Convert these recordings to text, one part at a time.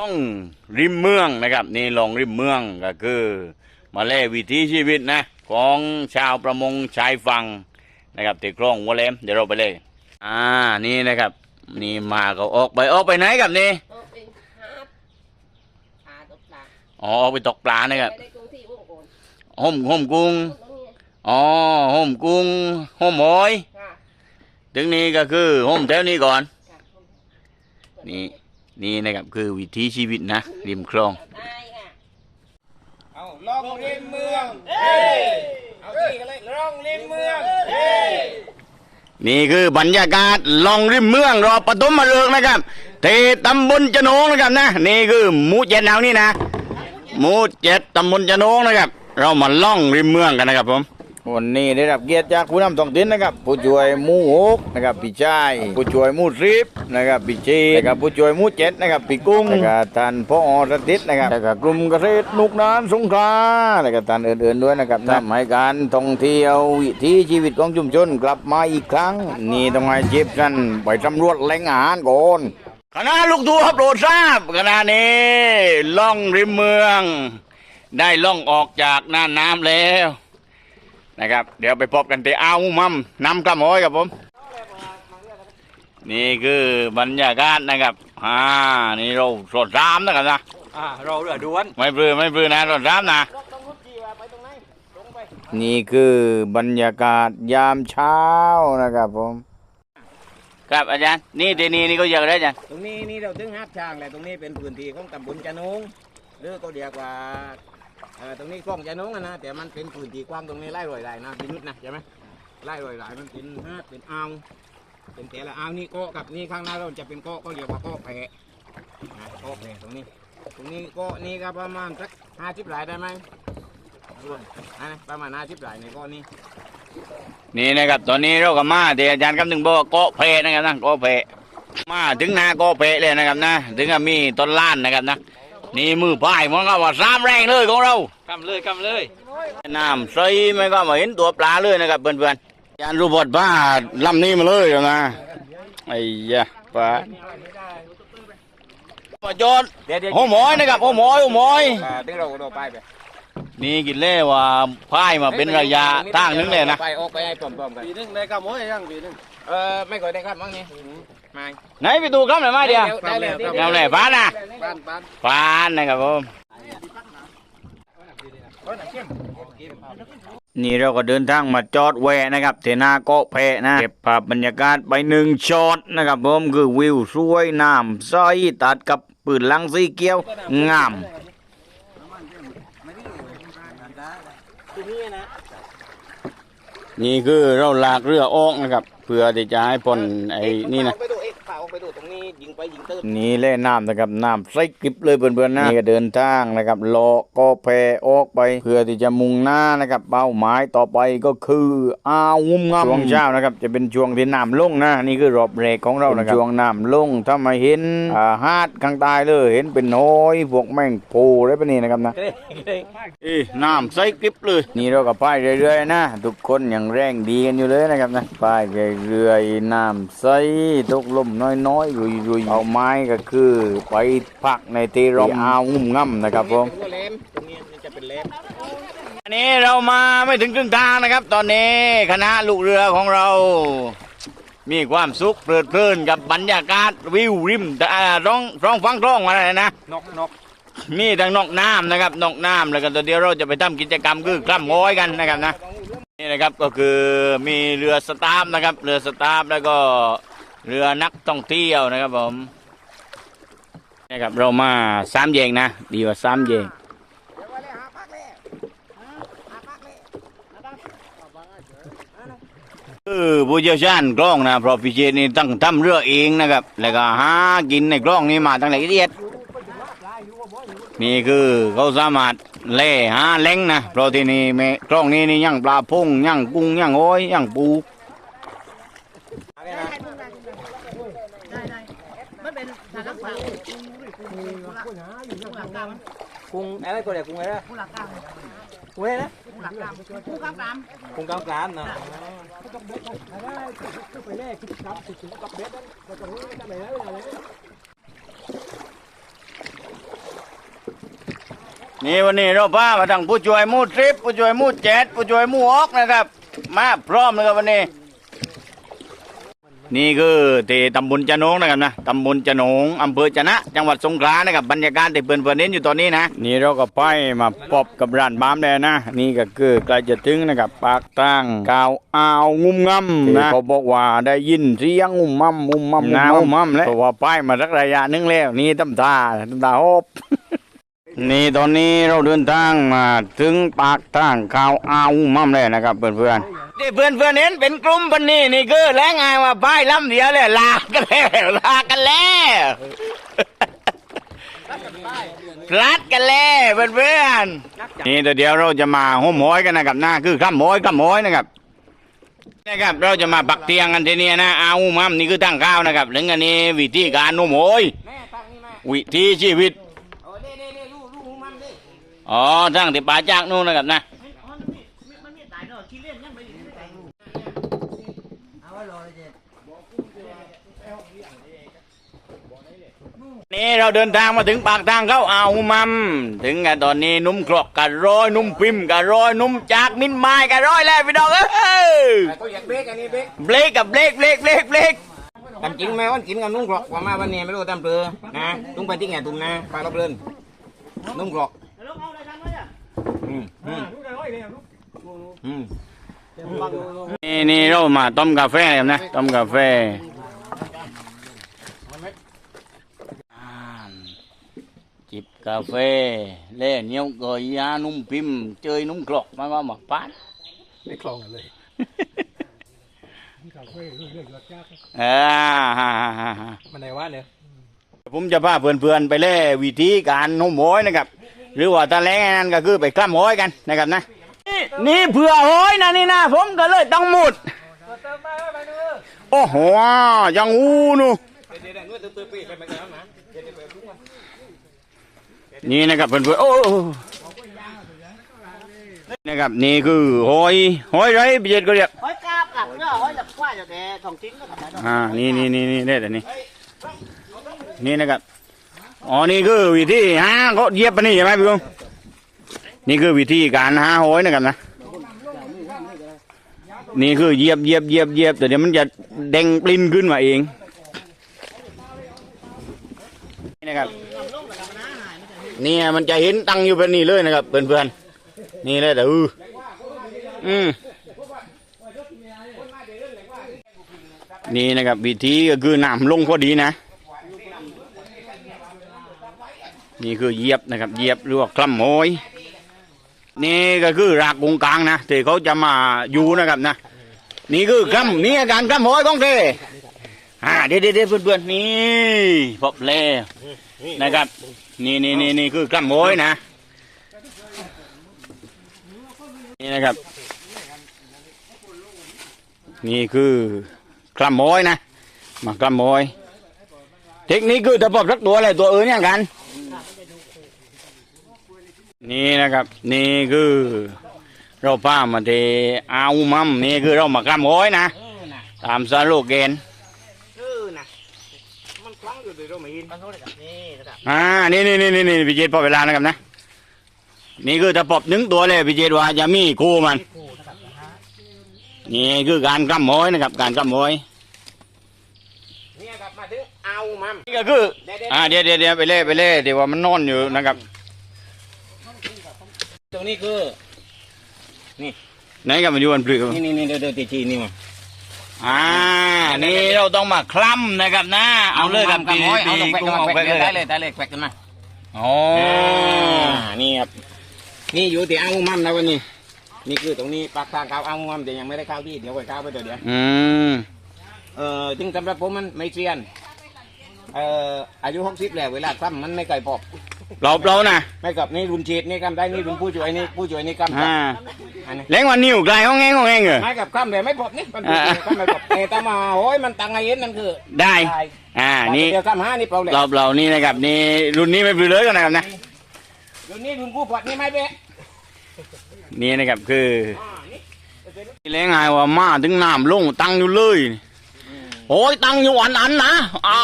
ล่องริมเมืองนะครับ นี่ลองริมเมืองก็คือ มาเล่วิถีชีวิตนะ ของชาวประมงชายฝั่งนะครับที่คลองวัวเลมเดี๋ยวเราไปเลย อ่านี่นะครับ นี่มาก็ออกไปออกไปไหนครับนี่โอ้เป็นฮาร์ดปลาตกปลาอ๋อออกไปตกปลานะครับไปได้กรุงที่วงโกนห่มห่มกุ้งตรงนี้อ๋อห่มกุ้งห่มหอยค่ะถึงนี้ก็คือห่มแถวนี้ก่อน ค่ะนี่ นี่นะครับคือวิถีชีวิตนะ ริมคลองได้ค่ะเอาล่องริมเมืองเฮ้เอาที่กันเลยล่องริมเมืองเฮ้นี่คือบรรยากาศลองริมเมืองรอปฐมฤกษ์นะครับเทตำบลจะโนงนะครับนะ นี่คือหมู่เจ็ดแนวนี่นะหมู่เจ็ดตำบลจะโนงนะครับ เรามาล่องริมเมืองกันนะครับผม วันนี้ได้รับเกียรติจากผู้นำท้องถิ่นนะครับ ผู้ช่วยหมู่หกนะครับพี่ชายผู้ช่วยหมู่สิบนะครับพี่ชีนะครับผู้ช่วยหมู่เจ็ดนะครับพี่กุ้งแล้วก็ท่านพ่อรติดนะครับแล้วก็กลุ่มเกษตรนุกนานสงขลาแล้วก็ท่านอื่นๆด้วยนะครับทำให้การท่องเที่ยววิถีชีวิตของชุมชนกลับมาอีกครั้ง นี่ต้องให้เจ็บกันไปสำรวจแหล่งอาหารก่อนคณะลูกทัวร์โปรดทราบคณะนี้ล่องริมเมือง ได้ล่องออกจากน่านน้ำแล้ว นะครับ เดี๋ยวไปพบกันที่อ่าวมุมมัมน้ำกระหมอยครับผม นี่คือบรรยากาศนะครับอ่านี่เราสดรามนะครับนะอ่าเราเรือด่วน ไม่ปลือไม่ปลือนะสดรามนะนี่คือบรรยากาศยามเช้านะครับผม ครับอาจารย์ นี่ที่นี่นี่ก็เยอะเลยอาจารย์ ตรงนี้นี่เราถึงฮับช้างแหละตรงนี้เป็นพื้นที่ของตำบลจะนงหรือก็เรียกว่า เออตรงนี้กล้องจะนงอะนะแต่มันเป็นพื้นที่กว้างตรงนี้ไล่รอยไรนะพินุษนะใช่ไหมไล่รอยไรมันเป็นฮาดเป็นอ่าวเป็นแต่ละอ่าวนี่เกาะกับนี่ข้างหน้าเราจะเป็นเกาะก็เรียกว่าเกาะแพะนะเกาะแพะตรงนี้ ตรงนี้เกาะนี่ก็ประมาณสักห้าสิบหลายได้ไหมรวมนะประมาณห้าสิบหลายในเกาะนี้นี่นะครับตอนนี้เราก็มาที่อาจารย์คำนึงบอกว่าเกาะเพนะครับนะเกาะเพมาถึงหนาเกาะเพเลยนะครับนะ ถึงกับมีต้นล้านนะครับนะ นี่มือพายมันก็ว่าสามแรงเลยของเรากำเลยกำเลยน้ำใสไม่ก็มาเห็นตัวปลาเลยนะครับเพื่อนๆอาจารย์รูบอดบ้าลำนี้มาเลยนะไอ้ยะปลาปลาจอดเดี๋ยวเดี๋ยวโอ้หมอยนะครับโอ้หมอยโอ้หมอยอ่าถึงเราเราไปไปนี่กินเล่ว่าพายมาเป็นระยะทางนึงเลยนะไปออกไปให้พร้อมๆกันปีหนึงได้กระโมยยังปีหนึงเออไม่ค่อยได้ครับมั้งนี่ ไม่ไหนไปดูครับหน่อยมาเดียวได้เลยเอาเลยฟ้านะบ้านบ้านฟ้านนะครับผมนี่เราก็เดินทางมาจอดแวะนะครับเทนาเกาะแพนะเก็บภาพบรรยากาศไปหนึ่งช็อตนะครับผมคือวิวสวยน้ำใสตัดกับปืนลังสีเขียวงามนี่คือเราลากเรือออกนะครับเพื่อที่จะให้พ้นไอ้นี่นะ ไปดูเอ็กข่าวไปดูตรงนี้ยิงไปยิงตื้นนี่แล่น้ำนะครับน้ำใสกริบเลยเพื่อนๆนะนี่ก็เดินทางนะครับเลาะก็แพออกไป เพื่อที่จะมุ่งหน้านะครับเป้าหมายต่อไปก็คืออ่าวงุมงำช่วงเช้านะครับจะเป็นช่วงที่น้ำลงนะนี่คือรอบแรกของเรานะครับช่วงน้ำลงถ้ามาเห็นอ่าหาดข้างใต้เลยเห็นเป็นน้อยพวกแมงปูอะไรแบบนี้นะครับนะเอ้ยน้ำใสกริบเลย นี่เราก็พายเรื่อยๆนะ ทุกคนยังแรงดีกันอยู่เลยนะครับนะพายเรื่อยๆน้ำใสตกลมน้อยๆรุยๆเอาไม้ก็คือไปพักในที่ร่มอ่าวงุ่มง่ำนะครับผมเป็นหัวเล็มตรงนี้จะเป็นเล็มอันนี้เรามาไม่ถึงครึ่งทางนะครับ ตอนนี้คณะลูกเรือของเรา มีความสุขเพลิดเพลินกับบรรยากาศวิวริมอ่าร้องร้องฟังร้องอะไรนะนกนกมีทั้งนอกน้ำนะครับนอกน้ำแล้วก็ตัวเดียวเราจะไปทำกิจกรรมคือกล้ำง้อยกันนะครับนะ นี่นะครับก็คือมีเรือสตาฟนะครับ เรือสตาฟแล้วก็เรือนักท่องเที่ยวนะครับผมนะครับเรามาสามแยงนะ ดีกว่าสามแยงคือผู้เชี่ยวชาญกล้องนะเพราะพี่เจนี่ตั้งทำเรือเองนะครับ แล้วก็หากินในกล้องนี้มาตั้งแต่ละเอียด นี่คือเขาสามารถเล่หาเล้งนะเพราะที่นี่แม่กล้องนี้นี่ย่างปลาพุ่งย่างกุ้งย่างโอ้ยย่างปูกุ้งอะไรก็เรียกกุ้งอะไรนะผู้หลักกางกุ้งอะไรนะผู้หลักกางผู้งกลางกลางกุ้งกลางกลางเนาะ นี่วันนี้เราพามาทั้งผู้ช่วยหมู่ทริปผู้ช่วยหมู่เจ็ดผู้ช่วยหมู่ออกนะครับ มาพร้อมเลยครับวันนี้ นี่คือที่ตำบลจะโหนงนะครับนะตำบลจะโหนงอำเภอจะนะ จังหวัดสงขลานะครับบรรยากาศที่เพื่อนเพื่อนๆเห็นอยู่ตอนนี้นะ นี่เราก็ไปมาพบกับร้านบ้ามแล้วนะ นี่ก็คือใกล้จะถึงนะครับปากตั้งกาวอ้าวงุ่มงำนะเขาบอกว่าได้ยินเสียงงุ่มมั่มงุ่มมั่มงุ่มมั่มแล้วเพราะว่าไปมาสักระยะหนึงแล้วนี่ตำตาตำตาฮบ นี่ตอนนี้เราเดินทางมาถึงปากทางข่าวอาวมั่มเลยนะครับเพื่อนๆที่เพื่อนเพื่อนๆเห็นเป็นกลุ่มปันนี่นี่คือแล้วไงว่าป้ายลำเดียวเลยลากันแล้วลากันแล้วรัดกันแล้วเพื่อนเพื่อนๆนี่แต่เดี๋ยวเราจะมาห้มห้อยกันนะครับนะคือข้ามห้อยข้ามห้อยนะครับนะครับเราจะมาปักเตียงกันทีนี้นะอาวมั่มนี่คือตั้งข้าวนะครับถึงอันนี้วิธีการห้มห้อยแม่ตั้งนี่แม่วิธีชีวิต อ๋อทั้งที่ป่าจากนู่นนะครับนะมันมีตายเนาะขี้เล่นยังไม่ได้ตายเอาไว้รอเลยเจ๊นี่เราเดินทางมาถึงปากทางเข้าอ่าวมัมถึงกันตอนนี้นุ่มกรอกกันร้อยนุ่มพิมพ์กันร้อยนุ่มจากมินไม้กันร้อยแล้วพี่น้องเอ้ยแต่ตัวอยากเบรกอันนี้เบรกเบรกกับเบรกเบรกเบรกเบรกตำจริงไหมวันกินกับนุ่งกรอกว่ามาวันนี้ไม่รู้ตำเปลือนะตุ้งไปที่แง่ตุ้มนะปลาเราเปลือนนุ่งกรอก นี่นี่เรามาต้มกาแฟกันนะต้มกาแฟอ่าจิบกาแฟเล่เหนียวเกยยานุ่มพิมพ์เจยนุ่มกรอกมาว่าหมักปานไม่คลองกันเลยอ่าฮ่าฮ่าฮ่าฮ่ามันไหนว่าเนี่ยผมจะพาเพื่อนๆไปเล่วิธีการนุ่มโหอยนะครับ หรือว่าตะแรงนั้นก็คือไปกล้ำโหอยกันนะครับนะนี่นี่เผื่อโหอยนะนี่นะผมก็เลยต้องหมุดโอ้โหยังอู้นะเดี๋ยวเดี๋ยวไปพุ่นี่นะครับเพื่อนๆโอ้โอ้นะครับนี่คือหอยหอยไรพี่เจดก็เรียกหอยกาบกับเนาะหอยหลับกว่าจะแต่ทองทิ้งก็ทำได้เนาะอ่านี่นี่นี่นี่ได้แต่นี่นี่นะครับ อ๋อนี่คือวิธีหาเขาเย็บไปนี่ใช่ไหมพี่กุ้งนี่คือวิธีการหาหอยนะครับนะนี่คือเยียบเยียบเยียบเยียบแต่เดี๋ยวมันจะเด้งปลิ้นขึ้นมาเองนี่นะครับนี่มันจะเห็นตั้งอยู่แบบนี้เลยนะครับเพื่อนๆนี่เลยแต่อืออืมนี่นะครับวิธีก็คือน้ำลงพอดีนะ นี่คือเยียบนะครับ เยียบหรือว่าคลำโหยนี่ก็คือรากกงกลางนะที่เขาจะมาอยู่นะครับนะ นี่คือกำนี่อาการกำโหยของเธออ่าเดี๋ยวเดี๋ยวเดี๋ยวเพื่อนๆนี่พบแล้วนะครับ นี่นี่นี่นี่คือกำโหยนะ นี่นะครับ นี่คือกำโหยนะ มากำโหยเทคนิคคือจะพบสักตัวอะไรตัวอื่นอย่างกัน นี่นะครับ นี่คือเราพามาที่อาวุมัมนี่คือเรามากำโอยนะเออนะ ตามสโลแกนเออนะมันคล้องอยู่เลยเราไม่ยินมันโทษเลยครับนี่นะครับอ่านี่นี่นี่นี่นี่พี่เจดพอเวลานะครับนะ นี่คือถ้าปบหนึ่งตัวเลยพี่เจดว่าจะมีคู่มันคู่นะครับนะฮะนี่คือการกำโอยนะครับ การกำโอยเนี่ยกลับมาถึงเอามัมนี่ก็คืออ่าเดี๋ยวเดี๋ยวเดี๋ยวไปเล่ไปเล่เดี๋ยวว่ามันนอนอยู่นะครับ ตรงนี้คือไหนกับมันอยู่บนปลือกนี่นี่นี่เดี๋ยวเดี๋ยวตีชีนี่มาอ่า นี่เราต้องมาคล้ำนะครับนะ เอาเลยครับตีตีเอาลงแควกกุ้งมาเอาแควไปกเลยได้เลยได้เลยแควกกันมาอ๋อนี่ครับ นี่อยู่ที่เอามัมนะวันนี้ นี่คือตรงนี้ปากทางเข้าเอามัมแต่ยังไม่ได้เข้าที่เดี๋ยวไปเข้าไปเดี๋ยวเดี๋ยวอืมเอ่อจึงสำหรับผมมันไม่เซียน เอ่ออายุหกสิบแล้วเวลาซ้ำมันไม่เคยพบ เราเรานะไม่กับนี่รุ่นฉีดนี่กำได้นี่รุ่นผู้ช่วยนี่ผู้ช่วยนี่กำอ่าอันนี้เล้งวันนิ้วไกลห้องแงงห้องแงงเหรอไม่กับกำเลยไม่พบนี่มันผู้ช่วยกำไม่พบแต่ตามาโอ้ยมันตังไงเย็นนั่นคือได้ได้อ่านี่เดี๋ยวกำหานี่เปล่าเลยเราเรานี่นะครับนี่รุ่นนี้ไม่ปลือเลยกันนะครับนะรุ่นนี้รุ่นผู้ปวดนี่ไม่เป๊ะนี่นะครับคืออ่านี่เล้งไงว่ามาถึงน้ำลงตั้งอยู่เลย โอ้ยตั้งอยู่อันอันนะอ่า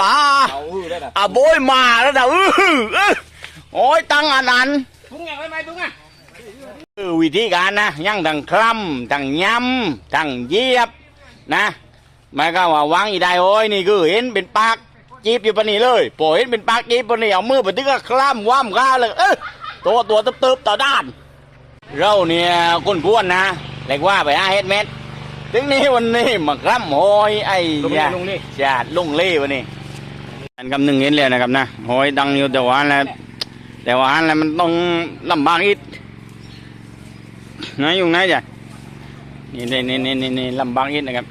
ล่ะเอาอื้อได้ละอะโบยมาแล้วนะอื้อโอ้ยตั้งอันอันอย่างไรไม่ตุ้งอะวิธีการนะย่างทั้งคลำทั้งยำทั้งเยียบนะหมายก็ว่าวางอีได้โอ้ยนี่คือเห็นเป็นปากจีบอยู่ปนี่เลยพอเห็นเป็นปากจีบปนี่เอามือไปตึกก็คลำว่ำข้าเลยเออตัวตัวตึบๆต่อด้าน เราเนี่ยคนพ้วนนะเรียกว่าไปห้าเฮ็ดเม็ด ถึงนี้วันนี้มาคลำหอยไอ้ลงยาลงนี่ชาดลงเล่วันนี้อันคำหนึ่งเห็นเลยนะครับนะหอยดังอยู่แต่ว่าอันแล้วแต่ว่าอันแล้วมันต้องลำบากอีกไหนอยู่ไหนจ้ะนี่นี่นี่นี่นี่นี่ลำบากอีกนะครับ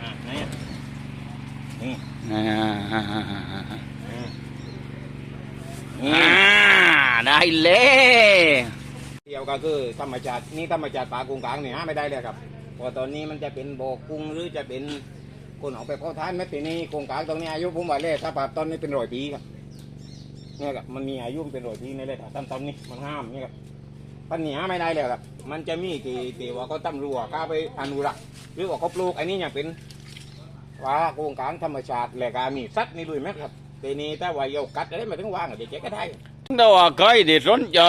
อ่าไหนอะอ่าอ่าอ่าอ่าอ่านี่อ่าได้เลยเดียวก็คือธรรมชาตินี่ธรรมชาติป่ากุ้งกลางเนี่ยหาไม่ได้เลยครับเพอตอนนี้มันจะเป็นบ่อกุ้งหรือจะเป็นคนออกไปเพาะทานแม้แต่นี้กุ้งกลางตรงนี้อายุผมว่าเลยถ้าป่าต้นนี้เป็นร้อยปีครับเนี่ยครับมันมีอายุเป็นร้อยปีในเลยถ้าต้นต้นนี้มันห้ามเนี่ยครับปัญหาไม่ได้เลยครับ มันจะมีที่ที่ว่าเขาตั้มรัวเข้าไปอนุรักษ์หรือว่าเขาปลูกอันนี้อย่างเป็นว่ากุ้งกลางธรรมชาติแหละก็มีสัตว์นี่ด้วยไหมครับทีนี้ถ้าว่าเยากัดอะไรมาถึงว่างก็จะเจ๊ก็ได้แต่ว่าเคยที่สนใจ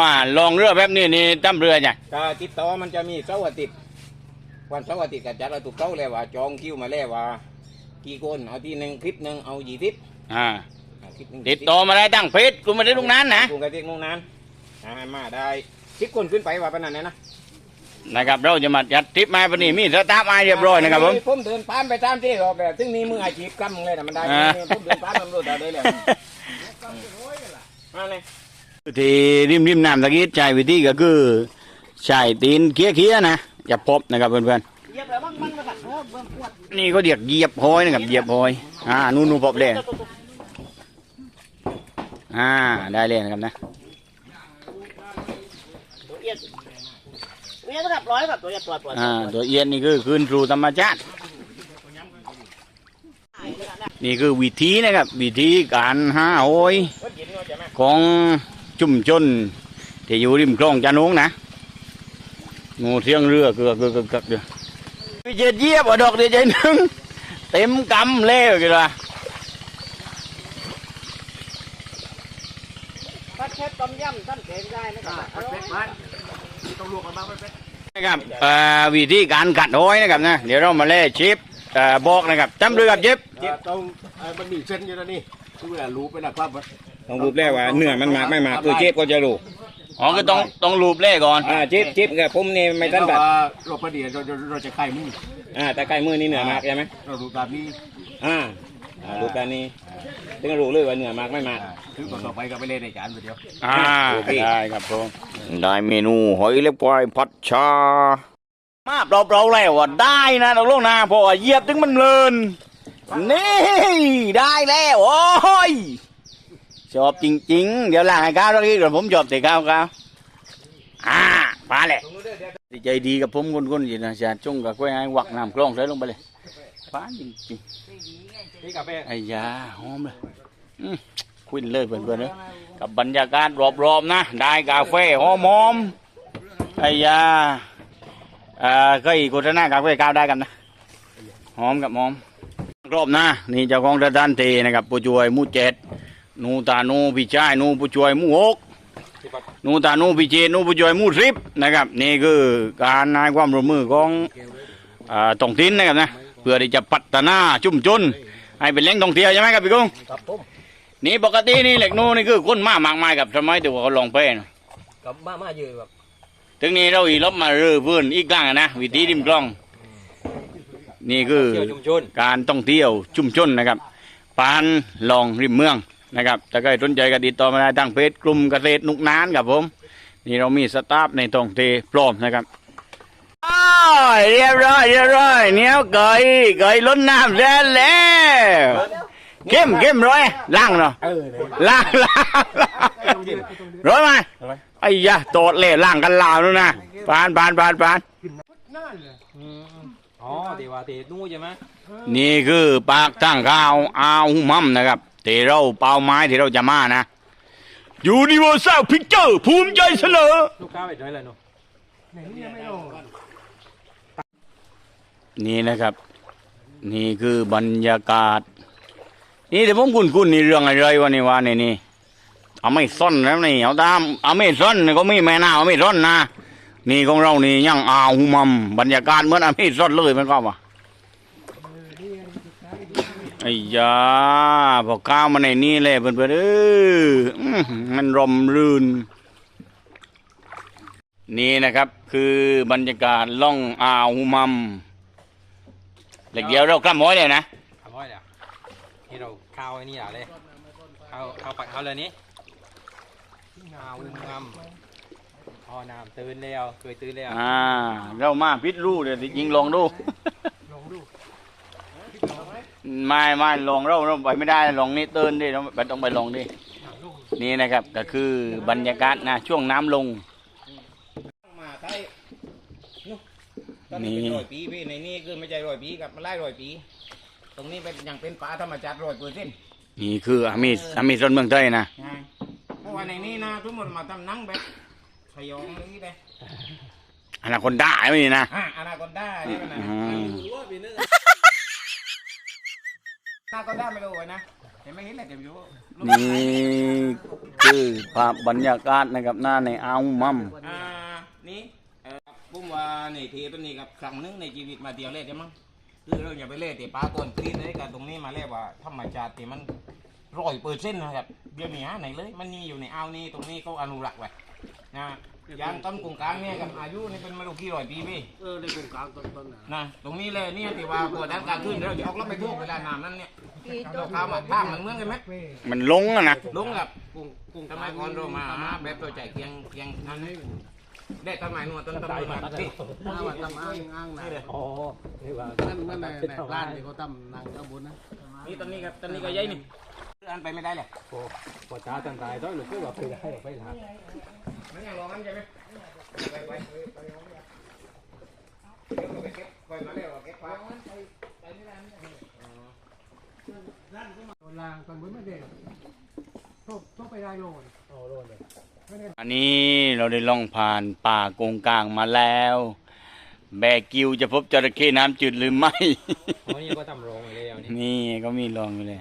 มาลองเรือแบบนี้นี่ตั้มเรือจ้ะก็ติดต่อมันจะมีเสาร์อาทิตย์ วันเสาร์อาทิตย์ก็จัดเราถูกเต้าแล้วว่า จองคิวมาแล้วว่า กี่คนเอาที่หนึ่งคลิปหนึ่งเอายี่สิบอ่าอ่าคลิปหนึ่งติดต่อมาได้ตั้งเพจกูไม่ได้ลุงนั้นนะกูกระติกนุ่งนั้นอ่ามาได้สิบคนขึ้นไปว่าปานนั้นนะนะนะครับเราจะมาจัดทริปมาปนี้มีสตาฟมาเรียบร้อยนะครับผม ผมเดินผ่านไปตามที่รอบแล้วถึงนี้มืออาชีพกำเลยนะมันได้อ่า ผมเดินผ่านตำรวจได้เลยมาเลย ที่ริมริมน้ำตะกี้ใช้วิธีก็คือใช้ตีนเคี้ยเคี้ยๆนะ จะพบนะครับเพื่อนเหยียบแล้วมันมันมาตัดโอ้เบิ่งปวดๆนี่ก็เรียกเหยียบหอยนะครับเหยียบหอยอ่านู่นนู่นพบเลยอ่าได้เลยนะครับนะตัวเอียดเอียดนะครับร้อยแบบตัวเอียดปวดปวดอ่าตัวเอียนนี่คือคืนสู่ธรรมชาตินี่คือวิธีนะครับ วิธีการหาหอยวัดหินเนาะใช่ไหมของชุมชนที่อยู่ริมคลองจานงนะ งูเที่ยงเรือเกือกเกือกเกือกเกือเดือวิเจตเยียบอดอกเดียวใจหนึ่งเต็มกำเล่กันละพัดแค่ต้มยำท่านเก่งได้นะครับอร่อยนะครับเอ่อวิธีการกัดหอยนะครับนะเดี๋ยวเรามาเล่ชิปบอกนะครับจำเรือกับชิปต้องเอ่อมันมีเส้นอยู่แล้วนี่คือเวลารู้ไปนะครับว่าต้องรูปแรกว่าเนื้อมันมากไม่มากคือเจ็บก็จะรู้ อ๋อก็ต้องต้องรูปเล่ก่อน อ่าเจ็บเจ็บกับผมนี่ไม่ทันแต่บัดว่าเราประเดี๋ยวเราจะเราจะไข่มืออ่าแต่ใกล้มือนี่เนื้อหมากใช่ไหมเราดูแบบนี้อ่าอ่ารูปแบบนี้ถึงรู้เลยว่าเนื้อหมากไม่หมากอ่าคือก่อนต่อไปก็ไปเล่นในจานไปเดียวอ่าโอเคได้ครับผมได้เมนูหอยเล็บควายผัดชา มาเปล่าๆแล้วว่าได้นะเราลงนะเพราะว่าเหยียบถึงมันเลินนี่ได้แล้วโอ้ย ชอบจริง ๆ เดี๋ยวล่างให้ข้าวแล้วอีกเดี๋ยวผมชอบแต่ข้าวข้าวอ่ามาแหละใจดีกับผมคนๆอยู่นะจะจงกับกล้วยให้วักน้ำคลองใส่ลงไปเลยฟ้าจริงๆไอ้ยาหอมเลยคุยเลยเพื่อนๆเนอะกับบรรยากาศรอบๆนะ ได้กาแฟหอมๆไอ้ยาเอ่อเคยโฆษณากาแฟก้าวได้กันนะหอมกับหอมรอบนะนี่เจ้าของสถานที่นะครับผู้ช่วยมู่เจ็ด นูตาหนูพี่ชายหนูผู้ช่วยหมู่หกหนูตาหนูพี่เจดหนูผู้ช่วยหมู่สิบนะครับนี่คือการให้ความร่วมมือของเอ่อท้องถิ่นนะครับนะเพื่อที่จะพัฒนาชุมชนให้เป็นแหล่งท่องเที่ยวใช่ไหมครับพี่กุ้งครับผมนี่ปกตินี่เหล็กนูนี่คือคนมามากมายกับสมัยที่ว่าเขาลองเพลงกับมามาเยอะแบบถึงนี้เราอีลบมาเรือพื้นอีกครั้งนะวิธีริมกล้อง นี่คือเที่ยวชุมชนการท่องเที่ยวชุมชนนะครับปานลองริมเมือง นะครับถ้าใครสนใจก็ติดต่อมาได้ทางเพจกลุ่มเกษตรนุกนานครับผม นี่เรามีสตาฟในท้องที่พร้อมนะครับอ้ายเรียบร้อยเรียบร้อยเหนียวเกยเกยล้นน้ำแล้แล้วเข้มเข้มร้อยล่างเนาะเออเลยล่างล่างล่างร้อยไหมไอ้ยะโตดเล่ล่างกันลาวนู่นนะปานปานปานปานอ๋อตีว่าตีนู้ใช่ไหมนี่คือปากทางข้าวอาวมัมนะครับ ที่เราเป้าไม้ที่เราจะมานะยูนิเวอร์แซลพิกเจอร์ภูมิใจเสนอ ลูกค้าไปด้วยเลยเนาะนี่นะครับ นี่คือบรรยากาศ นี่เดี๋ยวผมคุณคุณนี่เรื่องอะไรวะนี่วะนี่นี่เอาไม่ซ่อนแล้วนี่เอาตามเอาไม่ซ่อนนี่ก็มีแม่นาเอาไม่ซ่อนนะนี่ของเรานี่ยังอาหุมัมบรรยากาศเหมือนเอาไม่ซ่อนเลยมันก็ว่า ไอ้ยาพอก้าวมาในนี่เลยเพื่อนๆเอออื้อมันรมรื่น นี่นะครับคือบรรยากาศล่องอ่าวหุมัมเหล็กเดียวเรากล้ำม้อยเลยนะทำไว้เดี๋ยวนี่เราข้าวไอ้นี่อะไรข้าวข้าวปักข้าวเลยนี้ข้าวงามพอน้ำตื่นแล้วเคยตื่นแล้วอ่าเรามาพิษรูเดี๋ยวยิงลองดู ไม่ไม่ลองเราเราไปไม่ได้ลองนี่เตือนดิเราไปต้องไปลองดินี่นะครับก็คือบรรยากาศนะช่วงน้ำลง มาไทยนู่นตอนนี้เป็นนี่ ร้อยปีพี่ในนี่คือไม่ใช่ร้อยปีครับมันไล่ร้อยปี ตรงนี้เป็นยังเป็นป่าธรรมชาติร้อยเปอร์เซ็นต์นี่คืออามิสอามิสนเมืองไทยนะเพราะว่าในนี้นะทุกคนมาทำหนังแบบสยองเลยนี่เลยอนาคอนด้าไม่นี่นะ อะอนาคอนด้าเนี่ยนะอืม อนาคอนด้าไม่รู้ไว้นะเห็นไม่เห็นเลยเดี๋ยวอยู่นี่คือภาพบรรยากาศนะครับหน้าในอ่าวหุมัมอ่านี่เออปุ้มว่าในเทปนี้กับครั้งหนึงในชีวิตมาเดียวเล่ใช่มั้งคือเราอย่าไปเล่แต่ปลาตัวกรีดเลยกันตรงนี้มาเล่ว่าธรรมชาติที่มันร้อยเปอร์เซ็นต์นะครับเดี๋ยวนี้ฮะไหนเลย มันมีอยู่ในอ่าวนี้ตรงนี้เขาอนุรักษ์ไว้นะ ยางต้นกงกลางเนี่ยกับอายุนี่เป็นไม่รู้กี่ร้อยปีพี่เออในกลุ่มกลางต้นๆนะนะตรงนี้เลยเนี่ยที่ว่าปวดด้านการขึ้นเราจะออกรถไปทั่วเวลาน้ำนั้นเนี่ยเราข้าวมาบ้างเหมือนเมืองกันไหมมันลงอะนะลุงกับกลุ่มกลุ่มทำไมก่อนเรามาแบบตัวใจเกียงเกียงนั่นให้ได้ต้นไม้นวดต้นต้นไม้ที่อ้างว่าทำอ้างอ้างนะอ๋อนี่ว่านั่นนั่นในในร้านที่เขาทำนางข้าวบุญนะนี่ต้นนี้ครับต้นนี้ก็ใหญ่นี่ อันไปไม่ได้เลยโอ้ปวดตาตันตายต้องหรือเพื่อว่าไปได้ไปหามันยังรอกันใช่ไหมไปไปไปไปเก็บไปมาเร็วเก็บฟ้าลางตอนบุญไม่เด็กทุบทบไปได้โลนโอ้โดนเลยอันนี้เราได้ล่องผ่านป่าโกงกลางมาแล้ว แบกิวจะพบจระเข้น้ำจืดหรือไม่โอ้นี่ก็ทำโรงเลยแล้วนี่นี่ก็มีลองอยู่เลย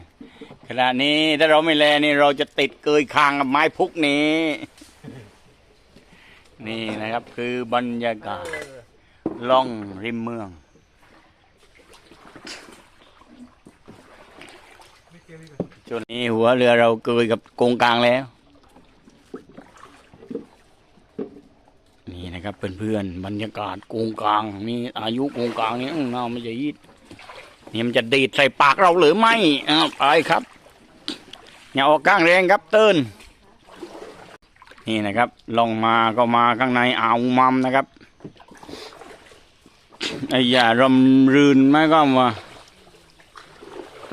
ขณะนี้ถ้าเราไม่แลนี่เราจะติดเกยคางกับไม้พุกนี้ นี่นะครับ คือบรรยากาศล่องริมเมืองช่วงนี้หัวเรือเราเกยกับโกงกลางแล้ว นี่นะครับเพื่อนๆบรรยากาศโกงกลางนี่อายุโกงกลางนี่อื้อน่าไม่จะยิดนี่มันจะดีดใส่ปากเราหรือไม่อ้าวไปครับ อย่าออกก้างแรงครับเติ้นนี่นะครับลงมาก็มาข้างในอ่าวมัมนะครับไอ้อย่ารำรื่นไหมก็มา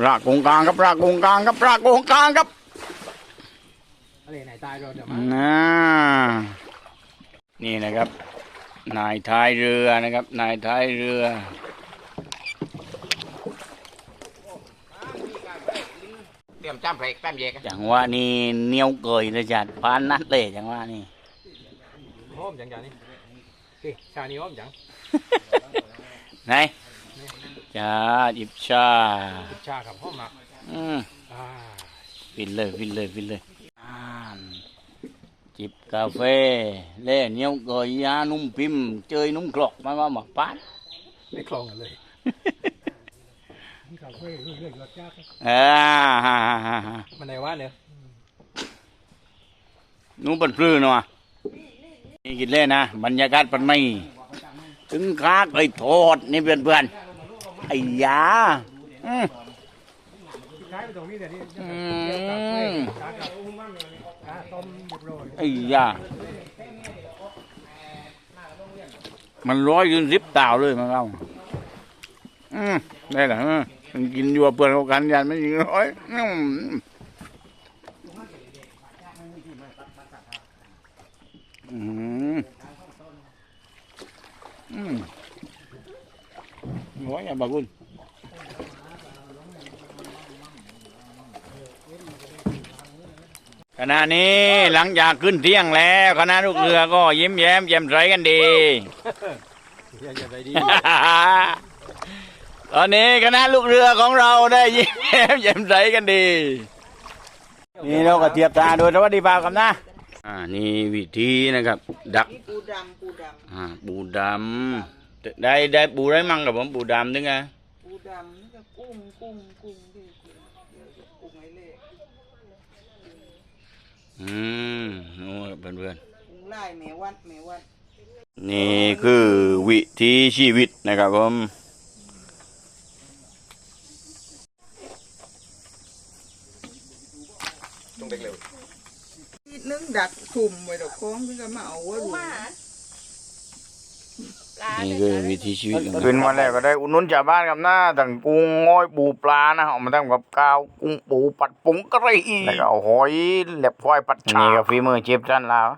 รากกงกลางครับรากกงกลางครับรากกงกลางครับอะไรไหนตายเราเดี๋ยวมานะนี่นะครับ นายท้ายเรือนะครับ นายท้ายเรือ ตรียมจ้ำเพลกแป้มเยกจังหวะนี้เหนียวเกยเลยจัดพานนัดเลยจังหวะนี้หอมจังจังนี่สิชานี้หอมจังไหนจ้าจิบชาชากับหอมมากอืมอ่าฟินเลยฟินเลยฟินเลยอ่านจิบกาแฟเล่เหนียวเกยยานุ่มพิมพ์เจยนุ่มกรอกมาว่าหมักปานไม่คลองกันเลย นี่เขาเรื่อยเรื่อยรถจักรอ่าฮ่าฮ่าฮ่าฮ่ามันไหนว่าเนี่ยนุ่มเป็นพลื้นวะนี่กินเล่นนะบรรยากาศปันไม่ถึงคากเลยโทษนี่เพื่อนเพื่อนไอ้ยาอืมไอ้ยบร้อยไอ้ยามันร้อยยืนริบตาวเลยมันเอาอืมได้เหรอ มมันกินอยู่กับเพื่อนเขากันยันไม่ยิงร้อยอืมอืมอืมร้อยอย่าบักคุณขณะนี้หลังจากขึ้นเที่ยงแล้วคณะลูกเรือก็ยิ้มแย้มแจ่มใสกันดี อย่าอย่าไปดี ตอนนี้คณะลูกเรือของเราได้ยิ้มแย้มแจ่มใสกันดี นี่เราก็เทียบตาโดยสวัสดิภาครับนะอ่านี่วิธีนะครับ ดักปูดำปูดอ่าปูดำได้ได้ปูได้มั่งกับผมปูดำนึงไงปูดำนี่ก็กุ้งกุ้งกุ้งที่กุ้งเดี๋ยวจะกุ้งไอ้เล่อืมโอ้ยเพื่อนเพื่อนกุ้งไล่แม่วัดแม่วัดนี่คือวิธีชีวิตนะครับผม นิดนึงดักถุ่มไว้ดอกคล้องพี่ก็มาเอาไว้ดูนี่คือวิธีชีวิตคืนวันแรกก็ได้อุดหนุนชาวบ้านกับหน้าตั้งกุ้งง้อยปูปลานะเอามาทำกับข้าวกุ้งปูปัดปุ๋งกระไรแล้วก็เอาหอยแหลบควายปัดชานี่ก็ฝีมือเชฟท่านลาว